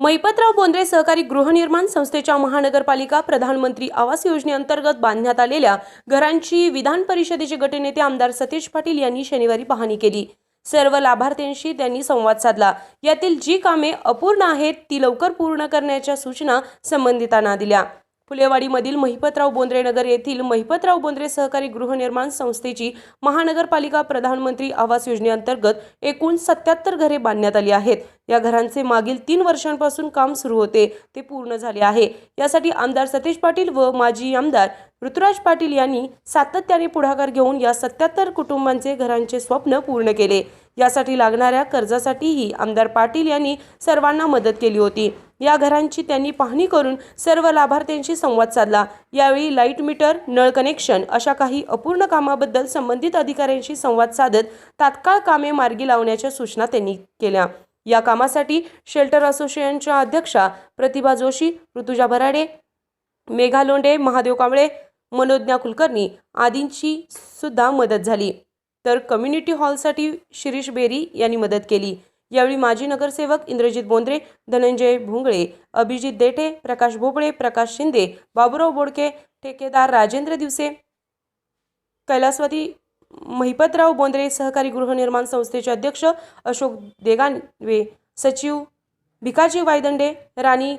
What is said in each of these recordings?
मैपतराव बोंद्रे सहकारी गृहनिर्माण संस्थेच्या महानगरपालिका प्रधानमंत्री आवास योजनेअंतर्गत बांधण्यात आलेल्या घरांची विधान परिषदेचे गटनेते आमदार सतीश पाटील यांनी शनिवारी पाहणी केली. सर्व लाभार्थ्यांशी त्यांनी संवाद साधला. यातील जी कामे अपूर्ण आहेत ती लवकर पूर्ण करण्याच्या सूचना संबंधितांना दिल्या. फुलेवाडीमधील महिपतराव बोंद्रे नगर येथील महिपतराव बोंद्रे सहकारी गृहनिर्माण संस्थेची महानगरपालिका प्रधानमंत्री आवास योजनेअंतर्गत एकूण सत्याहत्तर घरे बांधण्यात आली आहेत. या घरांचे मागील तीन वर्षांपासून काम सुरू होते. ते पूर्ण झाले आहे. यासाठी आमदार सतीश पाटील व माजी आमदार ऋतुराज पाटील यांनी सातत्याने पुढाकार घेऊन या सत्याहत्तर कुटुंबांचे घरांचे स्वप्न पूर्ण केले. यासाठी लागणाऱ्या कर्जासाठीही आमदार पाटील यांनी सर्वांना मदत केली होती. या घरांची त्यांनी पाहणी करून सर्व लाभार्थ्यांशी संवाद साधला. यावेळी लाइट मीटर नळ कनेक्शन अशा काही अपूर्ण कामाबद्दल संबंधित अधिकाऱ्यांशी संवाद साधत तात्काळ कामे मार्गी लावण्याच्या सूचना त्यांनी केल्या. या कामासाठी शेल्टर असोसिएशनच्या अध्यक्षा प्रतिभा जोशी ऋतुजा भराडे मेघा लोंडे महादेव कांबळे मनोज्ञा कुलकर्णी आदींची सुद्धा मदत झाली. तर कम्युनिटी हॉलसाठी शिरीष बेरी यांनी मदत केली. यावेळी माजी नगरसेवक इंद्रजित बोंद्रे धनंजय भुंगळे अभिजित देठे प्रकाश भोपळे प्रकाश शिंदे बाबुराव बोडके ठेकेदार राजेंद्र दिवसे कैलासवती महिपतराव बोंद्रे सहकारी गृहनिर्माण संस्थेचे अध्यक्ष अशोक देगानवे सचिव भिकाजी वायदंडे राणी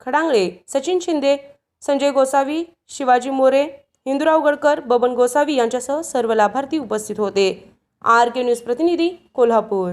खडांगळे सचिन शिंदे संजय गोसावी शिवाजी मोरे हिंदुराव गडकर बबन गोसावी यांच्यासह सर्व लाभार्थी उपस्थित होते. आर के न्यूज प्रतिनिधी कोल्हापूर.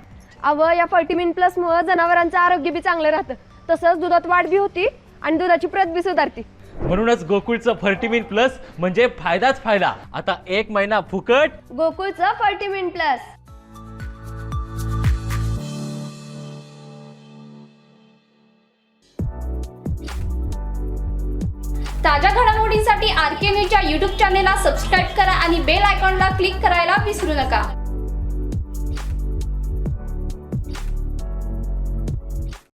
अव या फर्टिमिन प्लस मुळे जनावरांचं आरोग्य बी चांगलं राहतं. तसंच दुधात वाढ बी होती आणि दुधाची प्रत बी सुधारती. म्हणूनच गोकुळचं फर्टिमिन प्लस म्हणजे फायदाच फायदा. आता एक महिना फुकट. गोकुळचं फर्टिमिन प्लस ताज्या घडामोडींसाठी आर के न्यूजच्या यूट्यूब चॅनेलला सबस्क्राईब करा आणि बेल आयकॉनला क्लिक करायला विसरू नका.